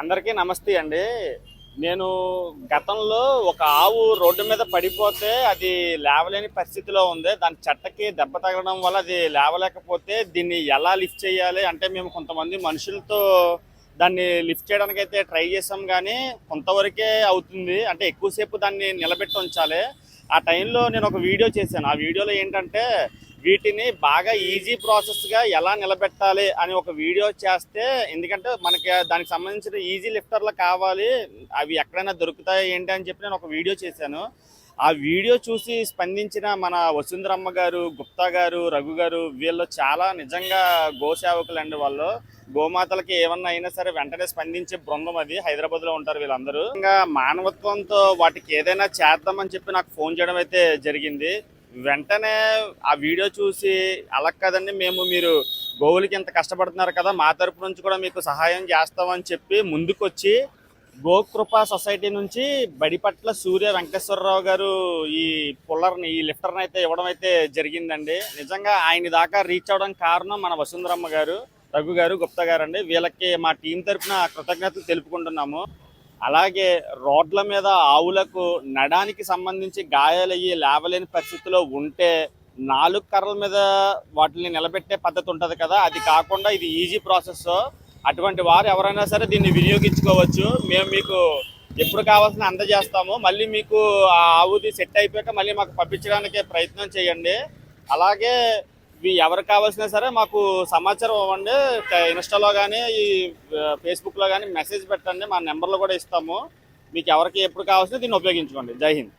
అందరికీ నమస్తే అండి. నేను గతంలో ఒక ఆవు రోడ్డు మీద పడిపోతే అది లేవలేని పరిస్థితిలో ఉంది. దాని చెట్టకి దెబ్బ తగలడం వల్ల అది లేవలేకపోతే దీన్ని ఎలా లిఫ్ట్ చేయాలి? అంటే మేము కొంతమంది మనుషులతో దాన్ని లిఫ్ట్ చేయడానికి అయితే ట్రై చేసాం కానీ కొంతవరకే అవుతుంది. అంటే ఎక్కువసేపు దాన్ని నిలబెట్టి ఉంచాలి. ఆ టైంలో నేను ఒక వీడియో చేశాను. ఆ వీడియోలో ఏంటంటే వీటిని బాగా ఈజీ ప్రాసెస్గా ఎలా నిలబెట్టాలి అని ఒక వీడియో చేస్తే ఎందుకంటే మనకి దానికి సంబంధించిన ఈజీ లిఫ్టర్లు కావాలి అవి ఎక్కడైనా దొరుకుతాయి ఏంటి అని చెప్పి నేను ఒక వీడియో చేశాను. ఆ వీడియో చూసి స్పందించిన మన వసుంధరమ్మ గారు గుప్తా గారు రఘు గారు వీళ్ళు చాలా నిజంగా గోసేవకులు అండి వాళ్ళు. గోమాతలకి ఏమన్నా అయినా సరే వెంటనే స్పందించే బృందం అది. హైదరాబాద్లో ఉంటారు వీళ్ళందరూ. ఇంకా మానవత్వంతో వాటికి ఏదైనా చేద్దామని చెప్పి నాకు ఫోన్ చేయడం అయితే జరిగింది. వెంటనే ఆ వీడియో చూసి అలా కదండి మేము మీరు గోవులకి ఇంత కష్టపడుతున్నారు కదా మా తరపు నుంచి కూడా మీకు సహాయం చేస్తామని చెప్పి ముందుకొచ్చి గోకృప సొసైటీ నుంచి బడిపట్ల సూర్య వెంకటేశ్వరరావు గారు ఈ పుల్లర్ని ఈ లిఫ్టర్ని అయితే ఇవ్వడం అయితే జరిగిందండి. నిజంగా ఆయన దాకా రీచ్ అవడం కారణం మన వసుంధరమ్మ గారు రఘు గారు గుప్తా గారు అండి వీళ్ళకి మా టీం తరపున కృతజ్ఞతలు తెలుపుకుంటున్నాము. అలాగే రోడ్ల మీద ఆవులకు నడానికి సంబంధించి గాయాలయ్యి లేవలేని పరిస్థితిలో ఉంటే నాలుగు కర్రల మీద వాటిని నిలబెట్టే పద్ధతి ఉంటుంది కదా. అది కాకుండా ఇది ఈజీ ప్రాసెస్. అటువంటి వారు ఎవరైనా సరే దీన్ని వినియోగించుకోవచ్చు. మేము మీకు ఎప్పుడు కావాల్సిన అందజేస్తాము. మళ్ళీ మీకు ఆ ఆవుది సెట్ అయిపోయాక మళ్ళీ మాకు పంపించడానికి ప్రయత్నం చేయండి. అలాగే ఇవి ఎవరు కావాల్సినా సరే మాకు సమాచారం ఇవ్వండి. ఇన్స్టాలో కానీ ఈ ఫేస్బుక్లో కానీ మెసేజ్ పెట్టండి. మా నెంబర్లు కూడా ఇస్తాము. మీకు ఎవరికి ఎప్పుడు కావాల్సిన దీన్ని ఉపయోగించుకోండి. జై హింద్.